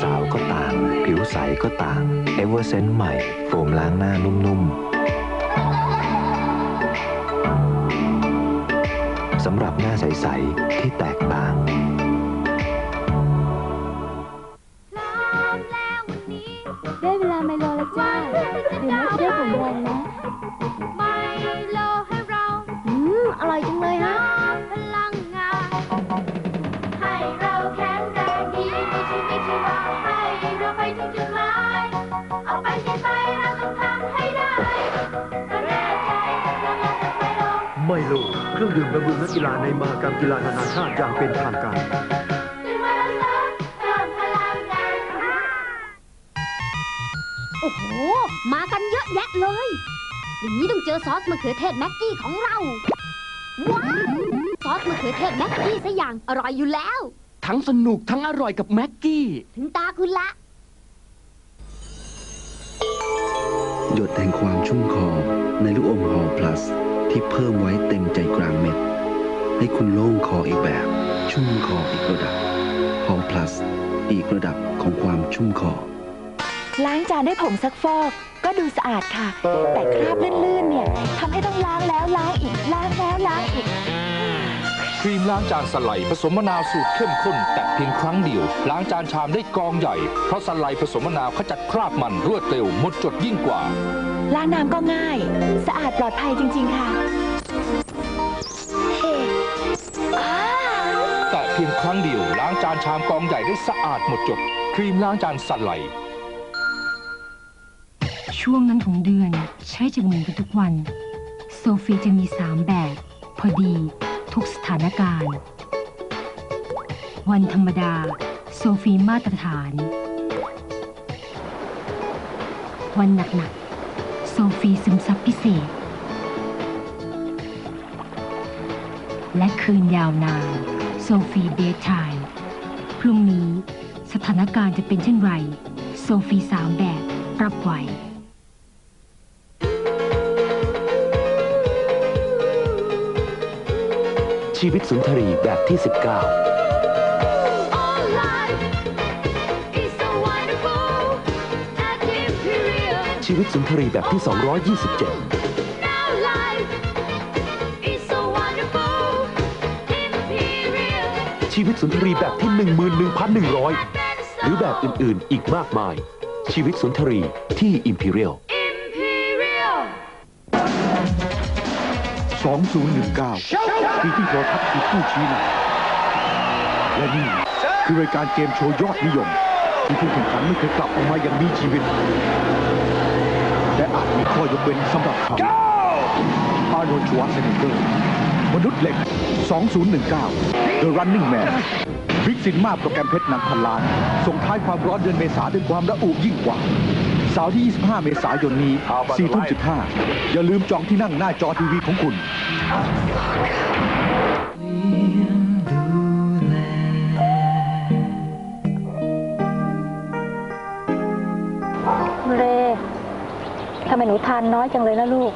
สาวก็ต่าง ผิวใสก็ต่างเอเวอร์เซนต์ใหม่โฟมล้างหน้านุ่มๆสำหรับหน้าใส ๆ ที่แตกต่างได้เวลาไมโลแล้วจ้าดื่มแล้วจะได้แข็งแรงนะ ไมโลเครื่องดื่มบำรุงนักกีฬาในมหกรรมกีฬานานาชาติอย่างเป็นทางการดื่มมาแล้วนะเพิ่มพลังงานโอ้โห มากันเยอะแยะเลย อย่างนี้ต้องเจอซอสมะเขือเทศแม็กกี้ของเรา ว้าว ซอสมะเขือเทศแม็กกี้ซะอย่างอร่อยอยู่แล้ว ทั้งสนุกทั้งอร่อยกับแม็กกี้ ถึงตาคุณละ หยดแห่งความชุ่มคอในลูกอมฮอลพลัส ที่เพิ่มไว้เต็มใจกลางเม็ด ให้คุณโล่งคออีกแบบ ชุ่มคออีกระดับฮอลพลัสอีกระดับของความชุ่มคอ ล้างจานด้วยผงซักฟอก ก็ดูสะอาดค่ะ แต่คราบลื่นๆเนี่ยทำให้ต้องล้างแล้วล้างอีกล้างแล้วล้างอีก ครีมล้างจานสไลด์ผสมมะนาวสูตรเข้มข้น แต่เพียงครั้งเดียว ล้างจานชามได้กองใหญ่ เพราะสไลด์ผสมมะนาวขจัดคราบมันรวดเร็วหมดจดยิ่งกว่า ล้างน้ำก็ง่าย สะอาดปลอดภัยจริง ๆ ค่ะ รั้งเดียว ล้างจานชามกองใหญ่ได้สะอาดหมดจด ครีมล้างจานสันไหล ช่วงนั้นของเดือนใช้จะเหมือนกันทุกวัน โซฟีจะมี3แบบ พอดีทุกสถานการณ์ วันธรรมดา โซฟีมาตรฐาน วันหนักๆ โซฟีซึมซับพิเศษ และคืนยาวนาน โซฟีเดย์ไทม์พรุ่งนี้สถานการณ์จะเป็นเช่นไร โซฟีสามแบบรับไหวชีวิตสุนทรีแบบที่ 19ชีวิตสุนทรีแบบที่ 227 ชีวิตสุนทรีแบบที่ 11,100 หรือแบบอื่นๆ อีกมากมาย ชีวิตสุนทรีที่ Imperial Imperial 2019ปีที่โทรทัศน์คือผู้ชี้นำและนี่คือรายการเกมโชว์ยอดนิยม ที่ผู้แข่งขันไม่เคยกลับออกมาอย่างมีชีวิต และอาจมีข้อยกเว้นสำหรับเขาอาร์โนลด์ชวาร์เซเนเกอร์ มนุษย์เหล็ก 2019 The Running Man บิ๊กซินมาโปรแกรมเพชรหนังพันล้าน ส่งท้ายความร้อนเดือนเมษาด้วยความระอุยิ่งกว่าเสาร์ที่ 25 เมษายนนี้4ทุ่ม15 อย่าลืมจองที่นั่งหน้าจอทีวีของคุณเรทำไมหนูทานน้อยจังเลยนะลูก